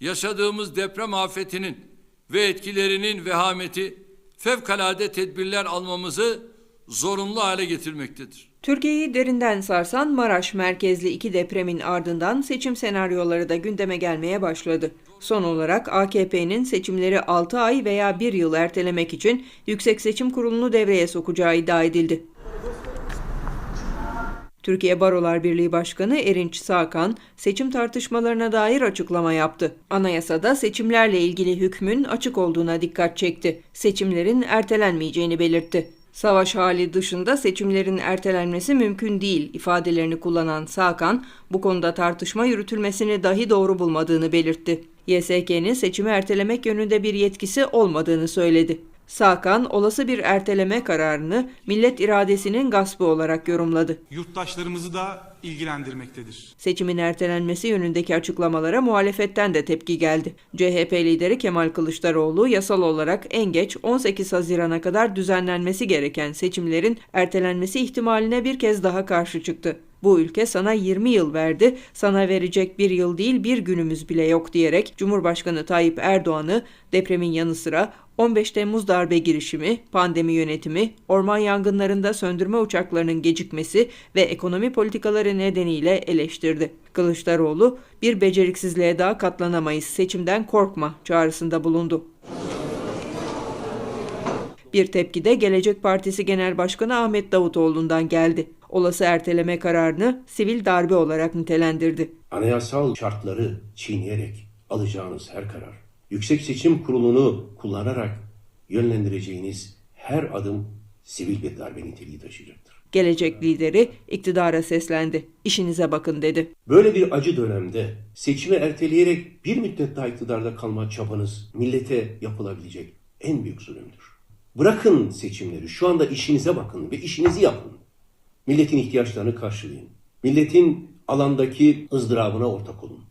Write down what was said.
yaşadığımız deprem afetinin ve etkilerinin vehameti fevkalade tedbirler almamızı zorunlu hale getirmektedir. Türkiye'yi derinden sarsan Maraş merkezli iki depremin ardından seçim senaryoları da gündeme gelmeye başladı. Son olarak AKP'nin seçimleri 6 ay veya 1 yıl ertelemek için Yüksek Seçim Kurulu'nu devreye sokacağı iddia edildi. Türkiye Barolar Birliği Başkanı Erinç Sağkan seçim tartışmalarına dair açıklama yaptı. Anayasada seçimlerle ilgili hükmün açık olduğuna dikkat çekti. Seçimlerin ertelenmeyeceğini belirtti. Savaş hali dışında seçimlerin ertelenmesi mümkün değil ifadelerini kullanan Sağkan bu konuda tartışma yürütülmesini dahi doğru bulmadığını belirtti. YSK'nin seçimi ertelemek yönünde bir yetkisi olmadığını söyledi. Sağkan olası bir erteleme kararını millet iradesinin gaspı olarak yorumladı. yurttaşlarımızı da ilgilendirmektedir. Seçimin ertelenmesi yönündeki açıklamalara muhalefetten de tepki geldi. CHP lideri Kemal Kılıçdaroğlu yasal olarak en geç 18 Haziran'a kadar düzenlenmesi gereken seçimlerin ertelenmesi ihtimaline bir kez daha karşı çıktı. Bu ülke sana 20 yıl verdi, sana verecek bir yıl değil bir günümüz bile yok diyerek Cumhurbaşkanı Tayyip Erdoğan'ı depremin yanı sıra 15 Temmuz darbe girişimi, pandemi yönetimi, orman yangınlarında söndürme uçaklarının gecikmesi ve ekonomi politikaları nedeniyle eleştirdi. Kılıçdaroğlu, bir beceriksizliğe daha katlanamayız, seçimden korkma çağrısında bulundu. Bir tepki de Gelecek Partisi Genel Başkanı Ahmet Davutoğlu'ndan geldi. Olası erteleme kararını sivil darbe olarak nitelendirdi. anayasal şartları çiğneyerek alacağınız her karar, Yüksek Seçim Kurulu'nu kullanarak yönlendireceğiniz her adım sivil bir darbe niteliği taşıyacaktır. Gelecek lideri iktidara seslendi. İşinize bakın dedi. Böyle bir acı dönemde seçimi erteleyerek bir müddet daha iktidarda kalma çabanız millete yapılabilecek en büyük zulümdür. Bırakın seçimleri, şu anda işinize bakın ve işinizi yapın. Milletin ihtiyaçlarını karşılayın. Milletin alandaki ızdırabına ortak olun.